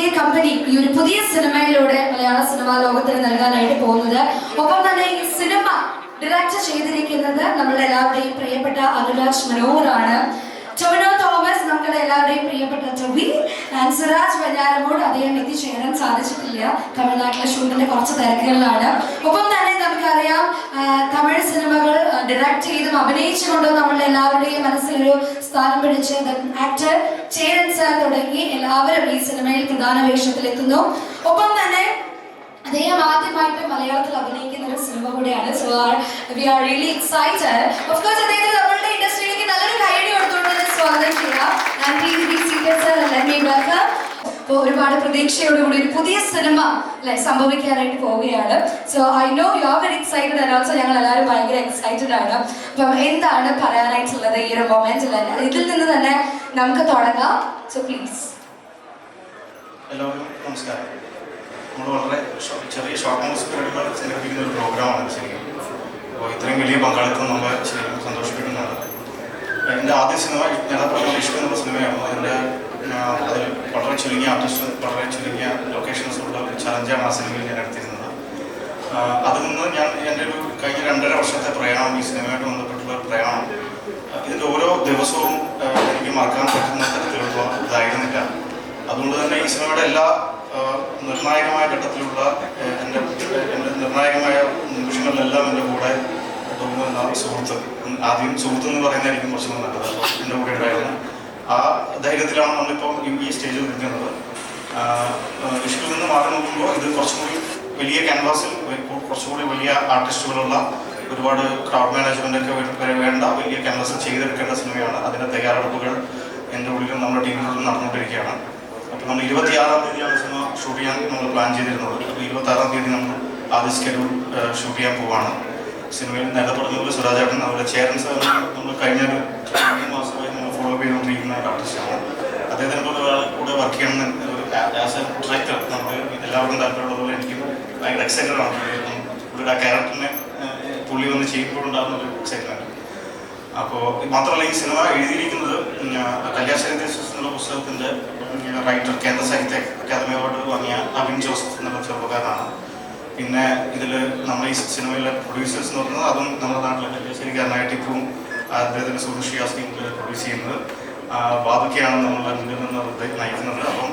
പുതിയ കമ്പനി ഈ ഒരു പുതിയ സിനിമയിലൂടെ മലയാള സിനിമാ ലോകത്തിന് നൽകാനായിട്ട് പോകുന്നത്. ഒപ്പം തന്നെ ഈ സിനിമ ഡയറക്റ്റ് ചെയ്തിരിക്കുന്നത് നമ്മളുടെ എല്ലാവരുടെയും പ്രിയപ്പെട്ട അനുരാജ് മനോഹറാണ്. ടൊവിനോ തോമസ് നമ്മുടെ എല്ലാവരുടെയും പ്രിയപ്പെട്ട ടൊവി ആൻഡ് വല്ലാരമോട് അദ്ദേഹം എത്തിച്ചേരാൻ സാധിച്ചിട്ടില്ല. തമിഴ്നാട്ടിലെ ഷൂട്ടിന്റെ കുറച്ച് തിരക്കുകളിലാണ്. ഒപ്പം തന്നെ നമുക്കറിയാം തമിഴ് സിനിമകൾ ഡയറക്റ്റ് ചെയ്തും അഭിനയിച്ചുകൊണ്ടും നമ്മളുടെ എല്ലാവരുടെയും മനസ്സിലൊരു സ്ഥാനം പിടിച്ച് ആക്ടർ ചേരൻ സാർ തുടങ്ങി എല്ലാവരും ഈ സിനിമയിൽ പ്രധാന വേഷത്തിൽ എത്തുന്നു ഒപ്പം തന്നെ അദ്ദേഹം ആദ്യമായിട്ട് മലയാളത്തിൽ അഭിനയിക്കുന്ന ഒരു സിനിമ കൂടെയാണ്. So we are really excited of course അദ്ദേഹത്തെ നമ്മളുടെ ഇൻഡസ്ട്രിയിലേക്ക് നല്ലൊരു കൈയടി കൊടുത്തുകൊണ്ട് സ്വാഗതം ചെയ്യാം ഒരുപാട് പ്രതീക്ഷയോടുകൂടി ഒരു പുതിയ സിനിമ സംഭവിക്കാനായിട്ട് പോവുകയാണ്. So I know you are very excited and also ഞങ്ങൾ എല്ലാവരും ഭയങ്കര എക്സൈറ്റഡ് ആണ്. അപ്പം എന്താണ് പറയാനായിട്ടുള്ളത് ഈ ഒരു മൊമെന്റിൽ ഇതിൽ നിന്ന് തന്നെ നമുക്ക് തുടങ്ങാം. സോ പ്ലീസ് എല്ലാവർക്കും നമസ്കാരം. നമ്മൾ വളരെ ചെറിയ ഷോർട്ട് നോട്ട്സ് പരിപാടികൾ സംഘടിപ്പിക്കുന്ന ഒരു പ്രോഗ്രാമാണ് ശരിക്കും. അപ്പോൾ ഇത്രയും വലിയ പങ്കാളിത്തം നമ്മളെ ശരിക്കും സന്തോഷിപ്പിക്കുന്നുണ്ട് എന്റെ ആദ്യ സിനിമ പറഞ്ഞ ഇഷ്ടം എന്നുള്ള സിനിമയാണ്. അതിന്റെ അതിൽ വളരെ ചുരുങ്ങിയ ആർട്ടിസ്റ്റ് വളരെ ചുരുങ്ങിയ ലൊക്കേഷൻസ് ഉള്ള ഒരു ചലഞ്ചാണ് ആ സിനിമയിൽ ഞാൻ എടുത്തിരുന്നത്. അതിൽ നിന്ന് ഞാൻ എന്റെ ഒരു കഴിഞ്ഞ രണ്ടര വർഷത്തെ പ്രയാണം ഈ സിനിമയായിട്ട് ബന്ധപ്പെട്ടുള്ള പ്രയാണം ഇതിന്റെ ഓരോ ദിവസവും എനിക്ക് മറക്കാൻ പറ്റുന്ന തരത്തിലുള്ള ഇതായിരുന്നില്ല. അതുകൊണ്ട് തന്നെ ഈ സിനിമയുടെ എല്ലാ നിർണായകമായ ഘട്ടത്തിലുള്ള എന്റെ എന്റെ നിർണായകമായ നിമിഷങ്ങളിലെല്ലാം എന്റെ കൂടെ തോന്നുന്ന സുഹൃത്ത് ആദ്യം സുഹൃത്ത് എന്ന് പറയുന്നതായിരിക്കും കുറച്ചുകൂടി നല്ലത്. എന്റെ കൂടെ ഉണ്ടായിരുന്നു ആ ധൈര്യത്തിലാണ് നമ്മളിപ്പോൾ ഈ- സ്റ്റേജിൽ നിൽക്കുന്നത്. ഇഷ്ടിൽ നിന്ന് മാറി നോക്കുമ്പോൾ ഇത് കുറച്ചുകൂടി വലിയ ക്യാൻവാസിൽ കുറച്ചുകൂടി വലിയ ആർട്ടിസ്റ്റുകളുള്ള ഒരുപാട് ക്രൗഡ് മാനേജ്മെന്റൊക്കെ വേണ്ട വലിയ ക്യാൻവാസിൽ ചെയ്തെടുക്കേണ്ട സിനിമയാണ്. അതിന്റെ തയ്യാറെടുപ്പുകൾ എന്റെ ഉള്ളിലും നമ്മുടെ ടീമിലും നടന്നുകൊണ്ടിരിക്കുകയാണ്. അപ്പോൾ നമ്മൾ ഇരുപത്തിയാറാം തീയതിയാണ് സിനിമ ഷൂട്ട് ചെയ്യാൻ നമ്മൾ പ്ലാൻ ചെയ്തിരുന്നത്. അപ്പോൾ ഇരുപത്താറാം തീയതി നമ്മൾ ആദ്യ സ്കെഡ്യൂൾ ഷൂട്ട് ചെയ്യാൻ പോവാണ്. സിനിമയിൽ നേരത്തെ പറഞ്ഞതുപോലെ സുരാജേട്ടൻ അതുപോലെ ചേരൻ സാർ നമ്മൾ കഴിഞ്ഞ ഒരു മാസമായി നമ്മൾ ഫോളോ ചെയ്തുകൊണ്ടിരിക്കുന്ന ഒരു ആർട്ടിസ്റ്റാണ് അദ്ദേഹത്തിനെ പോലെ ഒരാൾ കൂടെ വർക്ക് ചെയ്യണം ഒരു ആസ് എ ഡയറക്ടർ നമുക്ക് എല്ലാവർക്കും താല്പര്യമുള്ളതുപോലെ എനിക്കും ഭയങ്കര എക്സൈറ്റഡ് ആണ്. പുള്ളിയുടെ ആ ക്യാരക്ടറിനെ പുള്ളി വന്ന് ചെയ്യുമ്പോഴുണ്ടാകുന്ന ഒരു എക്സൈറ്റ്മെന്റ് അപ്പോൾ മാത്രമല്ല ഈ സിനിമ എഴുതിയിരിക്കുന്നത് കല്യാശ്ശേരി എന്നുള്ള പുസ്തകത്തിന്റെ റൈറ്റർ കേന്ദ്ര സാഹിത്യ അക്കാദമി അവാർഡ് വാങ്ങിയ അബിൻ ജോസഫ് എന്നുള്ള ചെറുപ്പക്കാരനാണ്. പിന്നെ ഇതിൽ നമ്മൾ ഈ സിനിമയിലെ പ്രൊഡ്യൂസേഴ്സ് എന്ന് പറയുന്നത് അതും നമ്മുടെ നാട്ടിലെ കല്യാശ്ശേരിക്കാരനായ ഇപ്പം അദ്ദേഹത്തിന്റെ സുഹൃഷി ആസ്കിങ്ങിൽ പ്രൊഡ്യൂസ് ചെയ്യുന്നത്. ബാബുക്കയാണ് നമ്മളുടെ മുന്നിൽ നിന്ന് നയിക്കുന്നത്. അപ്പം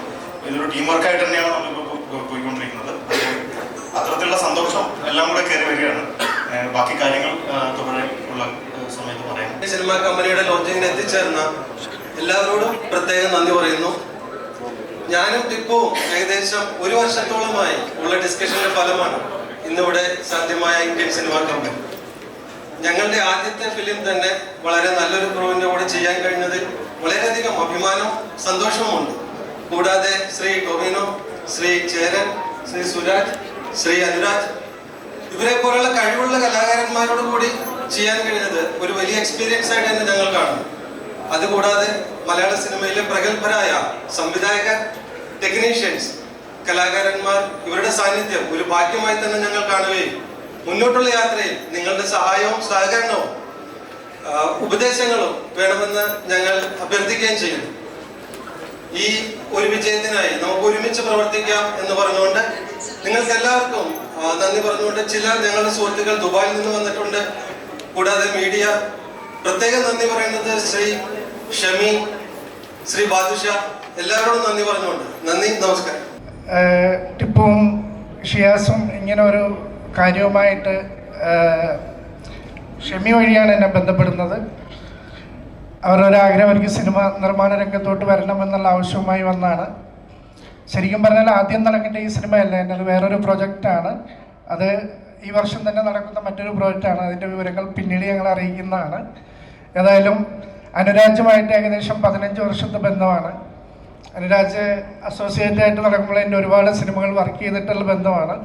ഇതൊരു ടീം വർക്കായിട്ട് തന്നെയാണ് നമ്മളിപ്പോൾ പോയിക്കൊണ്ടിരിക്കുന്നത്. അത്തരത്തിലുള്ള സന്തോഷം എല്ലാം കൂടെ കയറി വരികയാണ്. ബാക്കി കാര്യങ്ങൾ തുടരെ ഉള്ള ഈ സിനിമാ കമ്പനിയുടെ ലോഞ്ചിങ്ങിന് എത്തിച്ചേർന്ന എല്ലാവരോടും പ്രത്യേകം നന്ദി പറയുന്നു. ഞാനും ടിപ്പുവും ഏകദേശം ഒരു വർഷത്തോളമായി ഉള്ള ഡിസ്കഷന്റെ ഫലമാണ് ഇന്നിവിടെ സാധ്യമായ ഇന്ത്യൻ സിനിമാ കമ്പനി ഞങ്ങളുടെ ആദ്യത്തെ ഫിലിം തന്നെ വളരെ നല്ലൊരു ക്രൂവിന്റെ കൂടെ ചെയ്യാൻ കഴിഞ്ഞതിൽ വളരെയധികം അഭിമാനവും സന്തോഷവുമുണ്ട് കൂടാതെ ശ്രീ ടൊവിനോ ശ്രീ ചേരൻ ശ്രീ സുരാജ് ശ്രീ അനുരാജ് ഇവരെ പോലുള്ള കഴിവുള്ള കലാകാരന്മാരോട് കൂടി ചെയ്യാൻ കഴിഞ്ഞത് ഒരു വലിയ എക്സ്പീരിയൻസ് ആയിട്ട് തന്നെ ഞങ്ങൾ കാണുന്നു. അതുകൂടാതെ മലയാള സിനിമയിലെ പ്രഗത്ഭരായ സംവിധായകർ ടെക്നീഷ്യൻസ് കലാകാരന്മാർ ഇവരുടെ സാന്നിധ്യം ഒരു ഭാഗ്യമായി തന്നെ ഞങ്ങൾ കാണുകയും മുന്നോട്ടുള്ള യാത്രയിൽ നിങ്ങളുടെ സഹായവും സഹകരണവും ഉപദേശങ്ങളും വേണമെന്ന് ഞങ്ങൾ അഭ്യർത്ഥിക്കുകയും ചെയ്യുന്നു. ഈ ഒരു വിജയത്തിനായി നമുക്ക് ഒരുമിച്ച് പ്രവർത്തിക്കാം എന്ന് പറഞ്ഞുകൊണ്ട് നിങ്ങൾക്ക് എല്ലാവർക്കും നന്ദി പറഞ്ഞുകൊണ്ട് ചില ഞങ്ങളുടെ സുഹൃത്തുക്കൾ ദുബായിൽ നിന്ന് വന്നിട്ടുണ്ട്. കൂടാതെ മീഡിയ പ്രത്യേകം നന്ദി പറയുന്നത് ശ്രീ ഷമി ശ്രീ ബാദുഷ എല്ലാവരോടും നന്ദി പറഞ്ഞുകൊണ്ട്. നന്ദി നമസ്കാരം. ടിപ്പും ഷിയാസും ഇങ്ങനെ ഒരു കാര്യവുമായിട്ട് ഷമി ഷെമി വഴിയാണ് എന്നെ ബന്ധപ്പെടുന്നത്. അവരൊരാഗ്രഹം എനിക്ക് സിനിമ നിർമ്മാണ രംഗത്തോട്ട് വരണമെന്നുള്ള ആവശ്യവുമായി വന്നാണ്. ശരിക്കും പറഞ്ഞാൽ ആദ്യം നടക്കേണ്ട ഈ സിനിമയല്ല എന്നത് വേറൊരു പ്രൊജക്റ്റാണ്. അത് ഈ വർഷം തന്നെ നടക്കുന്ന മറ്റൊരു പ്രോജക്റ്റാണ്. അതിന്റെ വിവരങ്ങൾ പിന്നീട് ഞങ്ങൾ അറിയിക്കുന്നതാണ്. ഏതായാലും അനുരാജുമായിട്ട് ഏകദേശം പതിനഞ്ച് വർഷത്തെ ബന്ധമാണ്. അനുരാജ് അസോസിയേറ്റ് ആയിട്ട് നടക്കുമ്പോൾ എന്റെ ഒരുപാട് സിനിമകൾ വർക്ക് ചെയ്തിട്ടുള്ള ബന്ധമാണ്.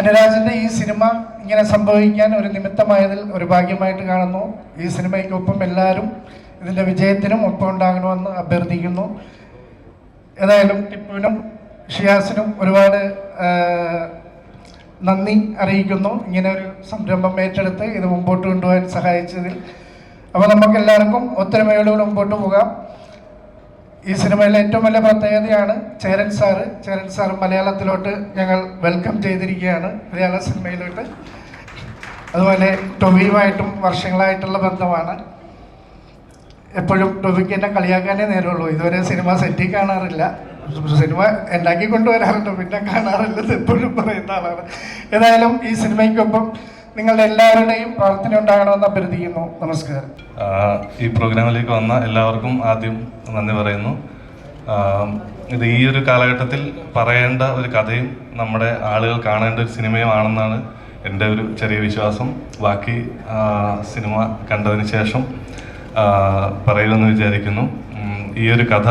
അനുരാജിന്റെ ഈ സിനിമ ഇങ്ങനെ സംഭവിക്കാൻ ഒരു നിമിത്തമായതിൽ ഒരു ഭാഗ്യമായിട്ട് കാണുന്നു. ഈ സിനിമയ്ക്കൊപ്പം എല്ലാവരും ഇതിന്റെ വിജയത്തിനും ഒപ്പം ഉണ്ടാകണമെന്ന് അഭ്യർത്ഥിക്കുന്നു. ഏതായാലും ടിപ്പുവിനും ഷിയാസിനും ഒരുപാട് നന്ദി അറിയിക്കുന്നു. ഇങ്ങനെ ഒരു സംരംഭം ഏറ്റെടുത്ത് ഇത് മുമ്പോട്ട് കൊണ്ടുപോകാൻ സഹായിച്ചതിൽ. അപ്പോൾ നമുക്ക് എല്ലാവർക്കും ഒത്തൊരുമയോടുകൂടി മുമ്പോട്ട് പോകാം. ഈ സിനിമയിലെ ഏറ്റവും വലിയ പ്രത്യേകതയാണ് ചേരൻ സാറ്. ചേരൻ സാർ മലയാളത്തിലോട്ട് ഞങ്ങൾ വെൽക്കം ചെയ്തിരിക്കുകയാണ് മലയാള സിനിമയിലോട്ട്. അതുപോലെ ടൊബിയുമായിട്ടും വർഷങ്ങളായിട്ടുള്ള ബന്ധമാണ്. എപ്പോഴും ടൊവിക്ക് എന്നെ കളിയാക്കാനേ നേരമുള്ളൂ. ഇതുവരെ സിനിമ സെറ്റിൽ കാണാറില്ല. സിനിമ ഉണ്ടാക്കി കൊണ്ടുവരാറുണ്ട് പിന്നെ കാണാറില്ലെന്ന് എപ്പോഴും പറയുന്ന ആളാണ്. ഏതായാലും ഈ സിനിമയ്ക്കൊപ്പം നിങ്ങളുടെ എല്ലാവരുടെയും പ്രാർത്ഥന ഉണ്ടാകണമെന്ന് അഭ്യർത്ഥിക്കുന്നു. നമസ്കാരം. ഈ പ്രോഗ്രാമിലേക്ക് വന്ന എല്ലാവർക്കും ആദ്യം നന്ദി പറയുന്നു. ഇത് ഈ ഒരു കാലഘട്ടത്തിൽ പറയേണ്ട ഒരു കഥയും നമ്മുടെ ആളുകൾ കാണേണ്ട ഒരു സിനിമയുമാണെന്നാണ് എന്റെ ഒരു ചെറിയ വിശ്വാസം. ബാക്കി സിനിമ കണ്ടതിന് ശേഷം പറയുമെന്ന് വിചാരിക്കുന്നു. ഈ ഒരു കഥ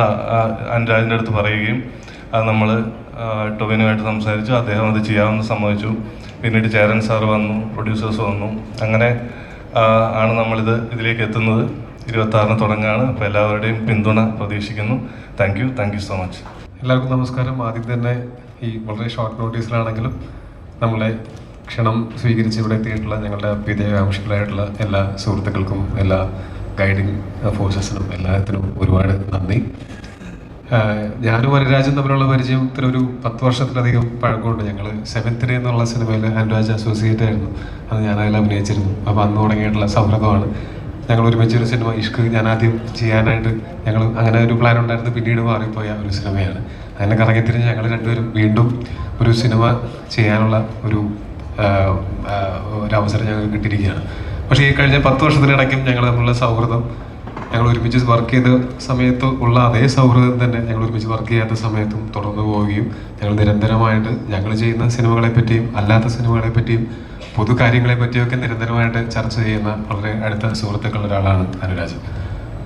അനുരാജിന്റെ അടുത്ത് പറയുകയും അത് നമ്മൾ ടൊവിനുമായിട്ട് സംസാരിച്ചു. അദ്ദേഹം അത് ചെയ്യാമെന്ന് സമ്മതിച്ചു. പിന്നീട് ചേരൻ സാർ വന്നു പ്രൊഡ്യൂസേഴ്സ് വന്നു. അങ്ങനെ ആണ് നമ്മളിത് ഇതിലേക്ക് എത്തുന്നത്. ഇരുപത്തി ആറിന് തുടങ്ങുകയാണ് അപ്പോൾ എല്ലാവരുടെയും പിന്തുണ പ്രതീക്ഷിക്കുന്നു. Thank you thank you so much എല്ലാവർക്കും നമസ്കാരം. ആദ്യം തന്നെ ഈ വളരെ ഷോർട്ട് നോട്ടീസിലാണെങ്കിലും നമ്മളെ ക്ഷണം സ്വീകരിച്ച് ഇവിടെ എത്തിയിട്ടുള്ള ഞങ്ങളുടെ വിജയാകാംക്ഷികളായിട്ടുള്ള എല്ലാ സുഹൃത്തുക്കൾക്കും എല്ലാ ഗൈഡിങ് ഫോഴ്സസിനും എല്ലാത്തിനും ഒരുപാട് നന്ദി. ഞാനും അനുരാജും തമ്മിലുള്ള പരിചയത്തിൽ ഒരു പത്ത് വർഷത്തിലധികം പഴക്കമുണ്ട്. ഞങ്ങൾ ഡേ എന്നുള്ള സിനിമയിൽ അനുരാജ് അസോസിയേറ്റ് ആയിരുന്നു. അത് ഞാൻ അഭിനയിച്ചിരുന്നു. അപ്പോൾ അന്ന് തുടങ്ങിയിട്ടുള്ള സൗഹൃദമാണ്. ഞങ്ങൾ ഒരുമിച്ചൊരു സിനിമ ഇഷ്ക് ഞാൻ ആദ്യം ചെയ്യാനായിട്ട് ഞങ്ങൾ അങ്ങനെ ഒരു പ്ലാൻ ഉണ്ടായിരുന്നു. പിന്നീട് മാറിപ്പോയ ഒരു സിനിമയാണ്. അങ്ങനെ കറങ്ങിത്തിരിഞ്ഞ് ഞങ്ങൾ രണ്ടുപേരും വീണ്ടും ഒരു സിനിമ ചെയ്യാനുള്ള ഒരു ഒരു അവസരം ഞങ്ങൾക്ക് കിട്ടിയിരിക്കുകയാണ്. പക്ഷേ ഈ കഴിഞ്ഞ പത്ത് വർഷത്തിനിടയ്ക്കും ഞങ്ങൾ തമ്മിലുള്ള സൗഹൃദം ഞങ്ങൾ ഒരുമിച്ച് വർക്ക് ചെയ്ത സമയത്ത് ഉള്ള അതേ സൗഹൃദം തന്നെ ഞങ്ങൾ ഒരുമിച്ച് വർക്ക് ചെയ്യാത്ത സമയത്തും തുടർന്നു പോവുകയും ഞങ്ങൾ നിരന്തരമായിട്ട് ഞങ്ങൾ ചെയ്യുന്ന സിനിമകളെ പറ്റിയും അല്ലാത്ത സിനിമകളെ പറ്റിയും പൊതു കാര്യങ്ങളെ പറ്റിയൊക്കെ നിരന്തരമായിട്ട് ചർച്ച ചെയ്യുന്ന വളരെ അടുത്ത സുഹൃത്തുക്കളുടെ ഒരാളാണ് അനുരാജ്.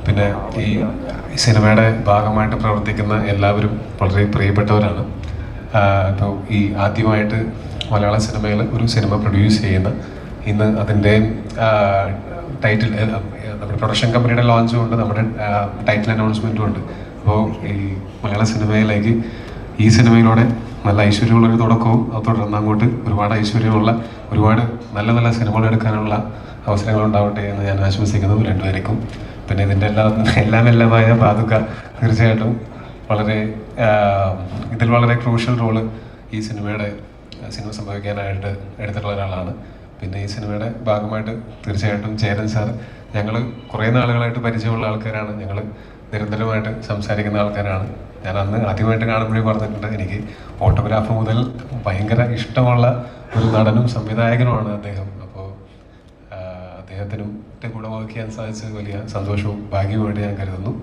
പിന്നെ ഈ സിനിമയുടെ ഭാഗമായിട്ട് പ്രവർത്തിക്കുന്ന എല്ലാവരും വളരെ പ്രിയപ്പെട്ടവരാണ്. ഇപ്പോൾ ഈ ആദ്യമായിട്ട് മലയാള സിനിമയിൽ ഒരു സിനിമ പ്രൊഡ്യൂസ് ചെയ്യുന്ന ഇന്ന് അതിന്റെ ടൈറ്റിൽ നമ്മുടെ പ്രൊഡക്ഷൻ കമ്പനിയുടെ ലോഞ്ചും ഉണ്ട് നമ്മുടെ ടൈറ്റിൽ അനൗൺസ്മെന്റും ഉണ്ട്. അപ്പോൾ ഈ മലയാള സിനിമയിലേക്ക് ഈ സിനിമയിലൂടെ നല്ല ഐശ്വര്യമുള്ളൊരു തുടക്കവും തുടർന്ന് അങ്ങോട്ട് ഒരുപാട് ഐശ്വര്യമുള്ള ഒരുപാട് നല്ല നല്ല സിനിമകൾ എടുക്കാനുള്ള അവസരങ്ങൾ ഉണ്ടാവട്ടെ എന്ന് ഞാൻ ആശംസിക്കുന്നു രണ്ടുപേർക്കും. പിന്നെ ഇതിന്റെ എല്ലാം എല്ലാം എല്ലാമായ പാതുക തീർച്ചയായിട്ടും വളരെ ഇതിൽ വളരെ ക്രൂഷ്യൽ റോൾ ഈ സിനിമയുടെ സിനിമ സംഭവിക്കാനായിട്ട് എടുത്തിട്ടുള്ള ഒരാളാണ്. പിന്നെ ഈ സിനിമയുടെ ഭാഗമായിട്ട് തീർച്ചയായിട്ടും ചേരൻ സാർ ഞങ്ങൾ കുറേ നാളുകളായിട്ട് പരിചയമുള്ള ആൾക്കാരാണ്. ഞങ്ങൾ നിരന്തരമായിട്ട് സംസാരിക്കുന്ന ആൾക്കാരാണ്. ഞാൻ അന്ന് ആദ്യമായിട്ട് കാണുമ്പോഴേ പറഞ്ഞിട്ടുണ്ട് എനിക്ക് ഫോട്ടോഗ്രാഫ് മുതൽ ഭയങ്കര ഇഷ്ടമുള്ള ഒരു നടനും സംവിധായകനുമാണ് അദ്ദേഹം. അപ്പോൾ അദ്ദേഹത്തിനും കൂടെ വർക്ക് ചെയ്യാൻ സാധിച്ചത് വലിയ സന്തോഷവും ഭാഗ്യവുമായിട്ട് ഞാൻ കരുതുന്നു.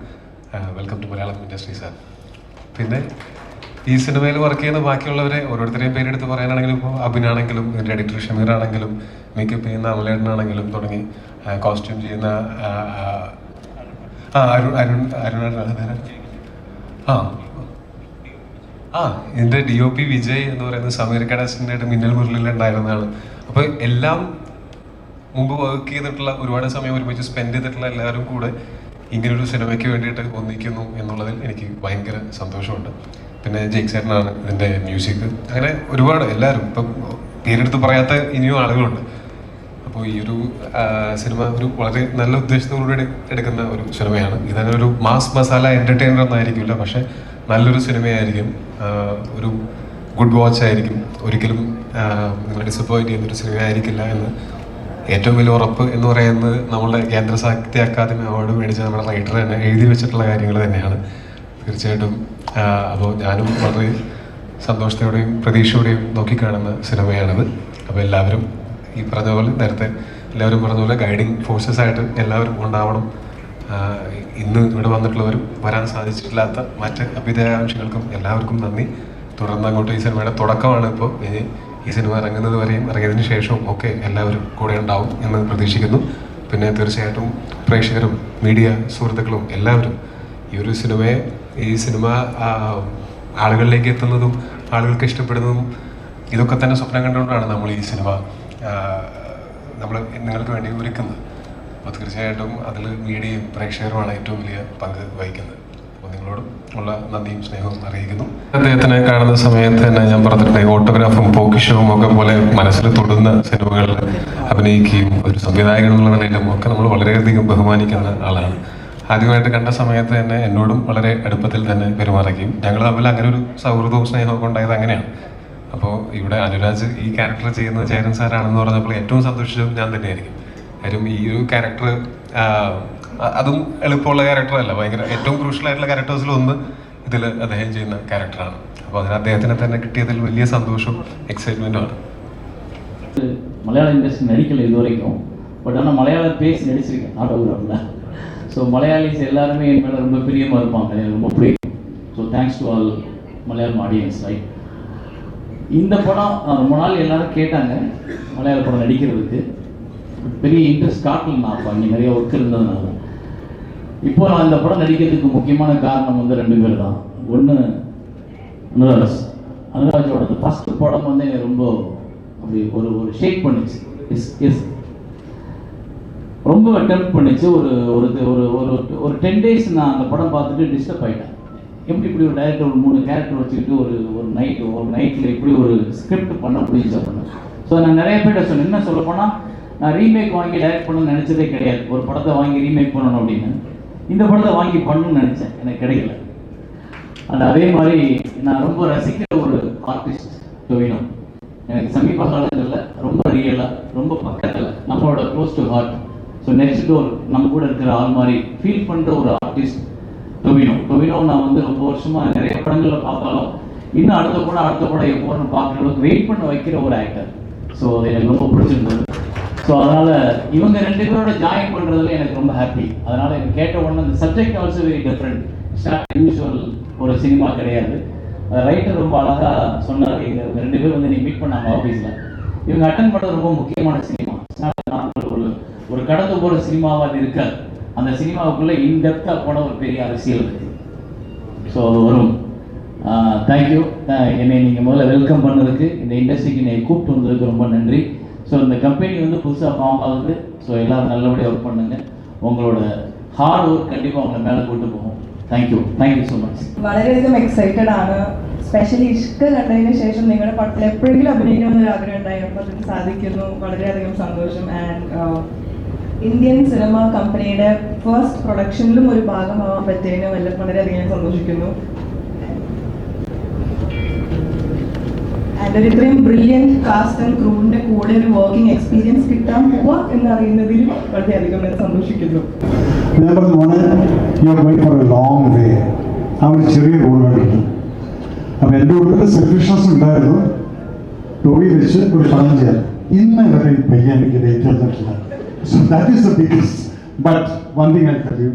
Welcome to Malayalam industry sir പിന്നെ ഈ സിനിമയിൽ വർക്ക് ചെയ്യുന്ന ബാക്കിയുള്ളവരെ ഓരോരുത്തരെയും പേരെടുത്ത് പറയാനാണെങ്കിലും ഇപ്പോൾ അഭിനാണെങ്കിലും എന്റെ എഡിറ്റർ ഷമീർ ആണെങ്കിലും മേക്കപ്പ് ചെയ്യുന്ന അമലേട്ടനാണെങ്കിലും തുടങ്ങി കോസ്റ്റ്യൂം ചെയ്യുന്ന ആ, അരുൺ അരുൺ അരുൺ ആ. ആ എന്റെ ഡി ഒ പി വിജയ് എന്ന് പറയുന്ന സമീർ കടാസിന്റെ മിന്നൽ മുരളിൽ ഉണ്ടായിരുന്നതാണ് അപ്പോൾ എല്ലാം മുമ്പ് വർക്ക് ചെയ്തിട്ടുള്ള ഒരുപാട് സമയം ഒരുമിച്ച് സ്പെൻഡ് ചെയ്തിട്ടുള്ള എല്ലാവരും കൂടെ ഇങ്ങനൊരു സിനിമയ്ക്ക് വേണ്ടിയിട്ട് ഒന്നിക്കുന്നു എന്നുള്ളതിൽ എനിക്ക് ഭയങ്കര സന്തോഷമുണ്ട്. പിന്നെ ജെയ്ക് ചേട്ടനാണ് ഇതിന്റെ മ്യൂസിക് അങ്ങനെ ഒരുപാട് എല്ലാവരും ഇപ്പം പേരെടുത്ത് പറയാത്ത ഇനിയും ആളുകളുണ്ട്. അപ്പോൾ ഈ ഒരു സിനിമ ഒരു വളരെ നല്ല ഉദ്ദേശത്തോടുകൂടി എടു- എടുക്കുന്ന ഒരു സിനിമയാണ്. ഇതങ്ങനെ ഒരു മാസ് മസാല എന്റർടൈനർ ഒന്നും ആയിരിക്കില്ല പക്ഷേ നല്ലൊരു സിനിമയായിരിക്കും. ഒരു ഗുഡ് വാച്ച് ആയിരിക്കും. ഒരിക്കലും നിങ്ങളെ ഡിസപ്പോയിന്റ് ചെയ്യുന്ന ഒരു സിനിമ ആയിരിക്കില്ല എന്ന് ഏറ്റവും വലിയ ഉറപ്പ് എന്ന് പറയുന്നത് നമ്മുടെ കേന്ദ്ര സാഹിത്യ അക്കാദമി അവാർഡ് മേടിച്ച നമ്മുടെ റൈറ്റർ തന്നെ എഴുതി വെച്ചിട്ടുള്ള കാര്യങ്ങൾ തന്നെയാണ്. തീർച്ചയായിട്ടും അപ്പോൾ ഞാനും വളരെ സന്തോഷത്തോടെയും പ്രതീക്ഷയോടെയും നോക്കിക്കാണുന്ന സിനിമയാണിത്. അപ്പോൾ എല്ലാവരും ഈ പറഞ്ഞ പോലെ നേരത്തെ എല്ലാവരും പറഞ്ഞ പോലെ ഗൈഡിങ് ഫോഴ്സസ് ആയിട്ട് എല്ലാവരും ഉണ്ടാവണം. ഇന്ന് ഇവിടെ വന്നിട്ടുള്ളവരും വരാൻ സാധിച്ചിട്ടില്ലാത്ത മറ്റ് അഭ്യുദയാകാംക്ഷികൾക്കും എല്ലാവർക്കും നന്ദി. തുടർന്ന് അങ്ങോട്ട് ഈ സിനിമയുടെ തുടക്കമാണ് ഇപ്പോൾ ഇനി ഈ സിനിമ ഇറങ്ങുന്നത് വരെയും ഇറങ്ങിയതിന് ശേഷവും ഒക്കെ എല്ലാവരും കൂടെ ഉണ്ടാവും എന്ന് പ്രതീക്ഷിക്കുന്നു. പിന്നെ തീർച്ചയായിട്ടും പ്രേക്ഷകരും മീഡിയ സുഹൃത്തുക്കളും എല്ലാവരും ഈ ഒരു സിനിമയെ ഈ സിനിമ ആളുകളിലേക്ക് എത്തുന്നതും ആളുകൾക്ക് ഇഷ്ടപ്പെടുന്നതും ഇതൊക്കെ തന്നെ സ്വപ്നം കണ്ടുകൊണ്ടാണ് നമ്മൾ ഈ സിനിമ നമ്മൾ നിങ്ങൾക്ക് വേണ്ടി ഒരുക്കുന്നത്. അപ്പോൾ തീർച്ചയായിട്ടും അതിൽ മീഡിയയും പ്രേക്ഷകരുമാണ് ഏറ്റവും വലിയ പങ്ക് വഹിക്കുന്നത്. അപ്പോൾ നിങ്ങളോടും ഉള്ള നന്ദിയും സ്നേഹവും അറിയിക്കുന്നു. അദ്ദേഹത്തിനെ കാണുന്ന സമയത്ത് തന്നെ ഞാൻ പറഞ്ഞിട്ടുണ്ട് ഓട്ടോഗ്രാഫും പോക്കിഷവും ഒക്കെ പോലെ മനസ്സിൽ തൊടുന്ന സിനിമകളിൽ അഭിനയിക്കുകയും ഒരു സംവിധായകൻ എന്നുള്ള നിലയിലും ഒക്കെ നമ്മൾ വളരെയധികം ബഹുമാനിക്കുന്ന ആളാണ്. ആദ്യമായിട്ട് കണ്ട സമയത്ത് തന്നെ എന്നോടും വളരെ അടുപ്പത്തിൽ തന്നെ പെരുമാറുകയും ഞങ്ങൾ തമ്മിൽ അങ്ങനെ ഒരു സൗഹൃദവും സ്നേഹവും ഒക്കെ ഉണ്ടായത് അങ്ങനെയാണ് അപ്പോൾ ഇവിടെ അനുരാജ് ഈ ക്യാരക്ടർ ചെയ്യുന്നത് ചേരൻ സാറാണെന്ന് പറഞ്ഞപ്പോൾ ഏറ്റവും സന്തോഷിച്ചതും ഞാൻ തന്നെയായിരിക്കും കാര്യം ഈ ഒരു ക്യാരക്ടർ അതും എളുപ്പമുള്ള ക്യാരക്ടറല്ല ഭയങ്കര ഏറ്റവും ക്രൂഷ്യൽ ആയിട്ടുള്ള ക്യാരക്ടേഴ്സിൽ ഒന്ന് ഇതിൽ അദ്ദേഹം ചെയ്യുന്ന ക്യാരക്ടറാണ് അപ്പോൾ അതിന് അദ്ദേഹത്തിനെ തന്നെ കിട്ടിയതിൽ വലിയ சந்தோஷம் எக்ஸைட்மெண்ட்டும் மலையாள இண்டஸ்ட்ரி நடிக்கல இது வரைக்கும் பட் ஆனால் மலையாளம் பேசி நடிச்சிருக்கேன் ஆட்டோகிராஃபில் ஸோ மலையாளிஸ் எல்லாருமே என் மேலே ரொம்ப பிரியமாக இருப்பாங்க. எனக்கு ரொம்ப பிடிக்கும். So thanks to all Malayalam audience right இந்த படம் ரொம்ப நாள் எல்லாரும் கேட்டாங்க. மலையாள படம் நடிக்கிறதுக்கு. பெரிய இன்ட்ரெஸ்ட் காட்டல நான் அப்போ. அங்கே நிறைய ஒர்க் இருந்ததுனால. இப்போ நான் இந்த படம் நடிக்கிறதுக்கு முக்கியமான காரணம் வந்து ரெண்டு பேர் தான். ஒன்று அனுராஜ் அனுராஜோட ஃபஸ்ட்டு படம் வந்து எனக்கு ரொம்ப அப்படி ஒரு ஒரு ஷேக் பண்ணிச்சு. எஸ் எஸ் ரொம்ப டெம்ப் பண்ணிச்சு. ஒரு ஒரு ஒரு ஒரு ஒரு டென் டேஸ் நான் அந்த படம் பார்த்துட்டு டிஸ்டர்ப் ஆகிட்டேன் எப்படி இப்படி ஒரு டைரக்டர் ஒரு மூணு கேரக்டர் வச்சுக்கிட்டு ஒரு ஒரு நைட் ஒரு நைட்டில் இப்படி ஒரு ஸ்கிரிப்ட் பண்ண முடியும் அப்படின்னு ஸோ நான் நிறைய பேர்கிட்ட சொன்னேன். என்ன சொல்ல போனால் நான் ரீமேக் வாங்கி டைரக்ட் பண்ணணும்னு நினச்சதே கிடையாது. ஒரு படத்தை வாங்கி ரீமேக் பண்ணணும் அப்படின்னு. இந்த படத்தை வாங்கி பண்ணணும்னு நினச்சேன். எனக்கு கிடைக்கல. அண்ட் அதே மாதிரி நான் ரொம்ப ரசிக்கிற ஒரு ஆர்டிஸ்ட் டொவினோ எனக்கு சமீப காலங்களில் ரொம்ப ரியலாக ரொம்ப பக்கத்தில் நம்மளோட close to heart so next door நம்ம கூட இருக்கிற ஆள் மாதிரி ஃபீல் பண்ணுற ஒரு ஆர்டிஸ்ட் டொவினோ டொவினோ நான் வந்து ரொம்ப வருஷமாக நிறைய படங்களில் பார்த்தாலும் இன்னும் அடுத்த படம் அடுத்த படம் எப்போன்னு பார்க்குற அளவுக்கு வெயிட் பண்ண வைக்கிற ஒரு ஆக்டர் ஸோ அது எனக்கு ரொம்ப பிடிச்சிருந்தது. ஸோ அதனால் இவங்க ரெண்டு பேரோட ஜாயின் பண்ணுறதுல எனக்கு ரொம்ப ஹாப்பி அதனால் எனக்கு கேட்ட உடனே அந்த subject also very different usual ஒரு சினிமா கிடையாது. ரைட்டர் ரொம்ப அழகாக சொன்னார். இங்க ரெண்டு பேரும் வந்து நீ மீட் பண்ணாங்க ஆஃபீஸில் இவங்க அட்டன் பண்ணுறது ரொம்ப முக்கியமான சினிமா கடந்து போகிற சினிமாவாக அது இருக்காது அந்த சினிமாவுக்குள்ளே இன்டெப்த்தாக போன ஒரு பெரிய அரசியல் இருக்குது ஸோ அது வரும். தேங்க்யூ என்னை நீங்கள் முதல்ல வெல்கம் பண்ணதுக்கு இந்த இண்டஸ்ட்ரிக்கு என்னை கூப்பிட்டு வந்ததுக்கு ரொம்ப நன்றி. ஸோ இந்த கம்பெனி வந்து புதுசாக ஃபார்ம் ஆகுது. ஸோ எல்லோரும் நல்லபடியாக ஒர்க் பண்ணுங்கள் உங்களோட ഹാർഡ് ஒர்க் கண்டிப்பாக നമ്മളെ മേലെ കൊണ്ടുപോകും thank you thank you so much വളരെയധികം എക്സൈറ്റഡ് ആണ്. സ്പെഷ്യലി ഇഷ്ക കണ്ടതിന് ശേഷം നിങ്ങളുടെ പടത്തിൽ എപ്പോഴെങ്കിലും അഭിനയിക്കണമെന്നൊരു ആഗ്രഹം ഉണ്ടായിരുന്നു അതിന് സാധിക്കുന്നു. വളരെയധികം സന്തോഷം. ആൻഡ് ഇന്ത്യൻ സിനിമ കമ്പനിയുടെ ഫസ്റ്റ് പ്രൊഡക്ഷനിലും ഒരു ഭാഗമാവാൻ പറ്റിയതിന് വല്ല വളരെയധികം സന്തോഷിക്കുന്നു. ആൻഡ് ഒരു ഇത്രയും ബ്രില്യന്റ് കാസ്റ്റ് ആൻഡ് ക്രൂവിന്റെ കൂടെ ഒരു വർക്കിംഗ് എക്സ്പീരിയൻസ് കിട്ടാൻ പോവാ എന്നറിയുന്നതിൽ വളരെയധികം ഞാൻ സന്തോഷിക്കുന്നു. മോനെ you are going for a way ചെറിയ റോളായിരുന്നു അപ്പം എന്റെ ഉള്ളിൽ സെൽഫിഷ്നസ് ഉണ്ടായിരുന്നു. ടോയിൽ വെച്ച് ഒരു പണം ചെയ്യാൻ. ഇന്ന് വരെ പയ്യാൻ പയ്യൻ എനിക്ക് ഡേറ്റ് തന്നിട്ടില്ല. So that is the biggest but one thing I tell you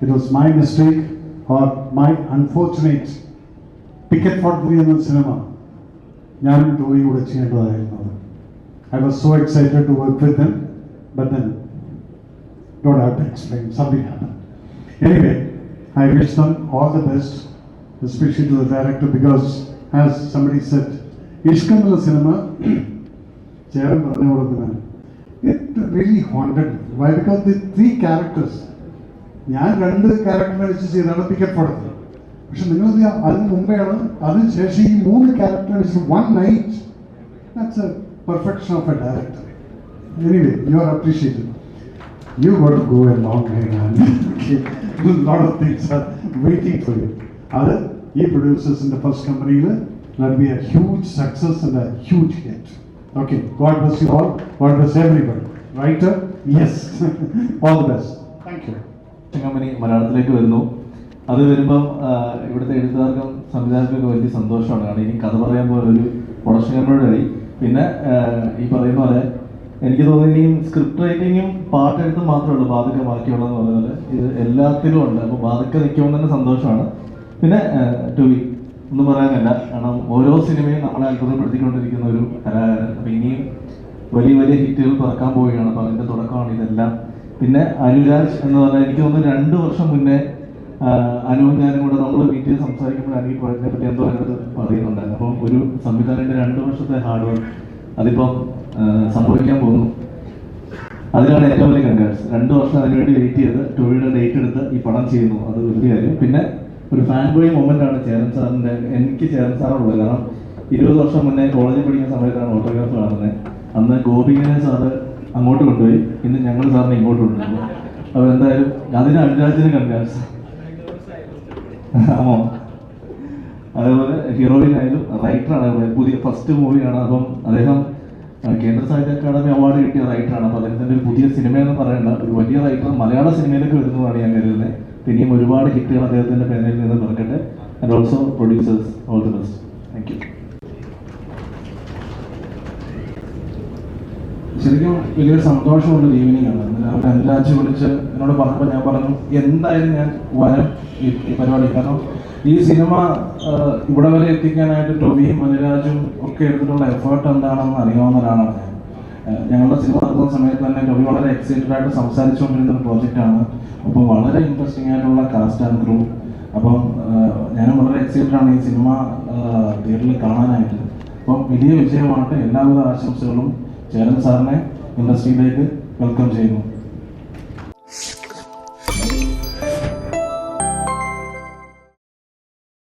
it was my mistake or my unfortunate ticket for three എന്ന സിനിമ ഞാനും ടോയി കൂടെ ചെയ്യേണ്ടതായിരുന്നത് I was so excited to work with them but then don't have to explain, something happened. Anyway, I wish them all the best, especially to the director, because as somebody said, Ishkam in the cinema, Charan Pranayodana, it really haunted me. Why? Because the three characters, ഞാൻ രണ്ട് ക്യാരക്ടറിനെ വെച്ച് ചെയ്താണ് picket ഫോട്ടത് പക്ഷെ നിങ്ങൾ അതിന് മുമ്പെയാണ് അതിന് ശേഷം ഈ മൂന്ന് ക്യാരക്ടറിനെ വെച്ച് one night that's a perfection of a director anyway you are appreciated you got to go a long way, man. a lot of things are waiting for you. Other e producers in the first company will be a huge success and a huge hit. Okay, God bless you all. God bless everybody. Writer, yes. all the best. Thank you. Company മലയാളത്തിലേക്ക് വരുന്നു അത് വരുമ്പം ഇവിടുത്തെ എഴുത്തുകാർക്കും സംവിധായകർക്കും വലിയ സന്തോഷമാണ് കാരണം ഇനി കഥ പറയാൻ പോലെ ഒരു പ്രൊഡക്ഷനോട് വഴി പിന്നെ ഈ പറയുന്ന പോലെ എനിക്ക് തോന്നുന്നു ഇനിയും സ്ക്രിപ്റ്റ് റൈറ്റിങ്ങും പാട്ട് എഴുത്തും മാത്രമേ ഉള്ളൂ ബാധക ബാക്കിയുള്ളതെന്ന് പറഞ്ഞാൽ ഇത് എല്ലാത്തിലും ഉണ്ട് അപ്പോൾ ബാധക നിൽക്കുമ്പോൾ തന്നെ സന്തോഷമാണ് പിന്നെ ടു ടുവി ഒന്നും പറയാനല്ല. കാരണം ഓരോ സിനിമയും നമ്മളെ അത്ഭുതപ്പെടുത്തിക്കൊണ്ടിരിക്കുന്ന ഒരു കലാകാരൻ. അപ്പൊ ഇനിയും വലിയ വലിയ ഹിറ്റുകൾ പറക്കാൻ പോവുകയാണ്. അപ്പൊ അതിന്റെ തുടക്കമാണ് ഇതെല്ലാം. പിന്നെ അനുരാജ് എന്ന് പറഞ്ഞാൽ എനിക്ക് തോന്നുന്നു രണ്ട് വർഷം മുന്നേ അനുവും ഞാനും കൂടെ നമ്മൾ വീട്ടിൽ സംസാരിക്കുമ്പോഴാണ് ഈ പ്രോജക്റ്റിനെ പറ്റി എന്തോ അതിനകത്ത് പറയുന്നുണ്ടായിരുന്നു. അപ്പം ഒരു സംവിധാനത്തിന്റെ രണ്ട് വർഷത്തെ ഹാർഡ് വർക്ക് അതിപ്പം സംഭവിക്കാൻ പോകുന്നു. അതിനാണ് ഏറ്റവും വലിയ കൺഗ്രാറ്റ്സ് രണ്ട് വർഷം അതിനുവേണ്ടി വെയിറ്റ് ചെയ്ത് ടോയുടെ ഡേറ്റ് എടുത്ത് ഈ പടം ചെയ്യുന്നു. അത് വലിയ കാര്യം. പിന്നെ ഒരു ഫാൻ ബോയ് മൊമെന്റ് ആണ് ചേരൻ സാറിന്റെ എനിക്ക് ചേരൻ സാറുള്ളത് കാരണം ഇരുപത് വർഷം മുന്നേ കോളേജിൽ പഠിക്കുന്ന സമയത്താണ് ഓട്ടോഗ്രാഫ് കാണുന്നത് അന്ന് ഗോപികനെ സാറ് അങ്ങോട്ട് കൊണ്ടുപോയി. ഇന്ന് ഞങ്ങൾ സാറിനെ ഇങ്ങോട്ട് കൊണ്ടുപോകും അപ്പോൾ എന്തായാലും അതിന് അനുരാജിന് കണ്ടാസ് ആമോ? അതേപോലെ ഹീറോയിൻ ആയാലും റൈറ്ററാണ് പുതിയ ഫസ്റ്റ് മൂവിയാണ് അപ്പം അദ്ദേഹം കേന്ദ്ര സാഹിത്യ അക്കാദമി അവാർഡ് കിട്ടിയ റൈറ്ററാണ് അപ്പോൾ അദ്ദേഹത്തിന്റെ ഒരു പുതിയ സിനിമ എന്ന് പറയേണ്ട ഒരു വലിയ റൈറ്റർ മലയാള സിനിമയിലേക്ക് വരുന്നതാണ് ഞാൻ കരുതുന്നത് പിന്നെയും ഒരുപാട് ഹിറ്റുകൾ അദ്ദേഹത്തിന്റെ പേരിൽ നിന്ന് നടക്കട്ടെ. And also producers all the best thank you ശരിക്കും വലിയൊരു സന്തോഷമുള്ള ഈവനിങ് ആണ്. അനുരാജ് വിളിച്ച് എന്നോട് പറഞ്ഞപ്പോൾ ഞാൻ പറഞ്ഞു എന്തായാലും ഞാൻ വരാം ഈ പരിപാടി. കാരണം ഈ സിനിമ ഇവിടെ വരെ എത്തിക്കാനായിട്ട് ടൊവിയും അനുരാജും ഒക്കെ എടുത്തിട്ടുള്ള എഫേർട്ട് എന്താണെന്ന് അറിയാവുന്ന ഒരാളാണ് ഞങ്ങളുടെ സിനിമ നടക്കുന്ന സമയത്ത് തന്നെ രവി വളരെ എക്സൈറ്റഡ് ആയിട്ട് സംസാരിച്ചുകൊണ്ടിരുന്ന ഒരു പ്രോജക്റ്റാണ് അപ്പം വളരെ ഇൻട്രസ്റ്റിംഗ് ആയിട്ടുള്ള കാസ്റ്റ് ആൻഡ് ക്രൂ അപ്പം ഞാനും വളരെ എക്സൈറ്റഡ് ആണ് ഈ സിനിമ തിയേറ്ററിൽ കാണാനായിട്ട്. അപ്പം വലിയ വിജയമായിട്ട് എല്ലാവിധ ആശംസകളും ചേരൻ സാറിനെ ഇൻഡസ്ട്രിയിലേക്ക് വെൽക്കം ചെയ്യുന്നു.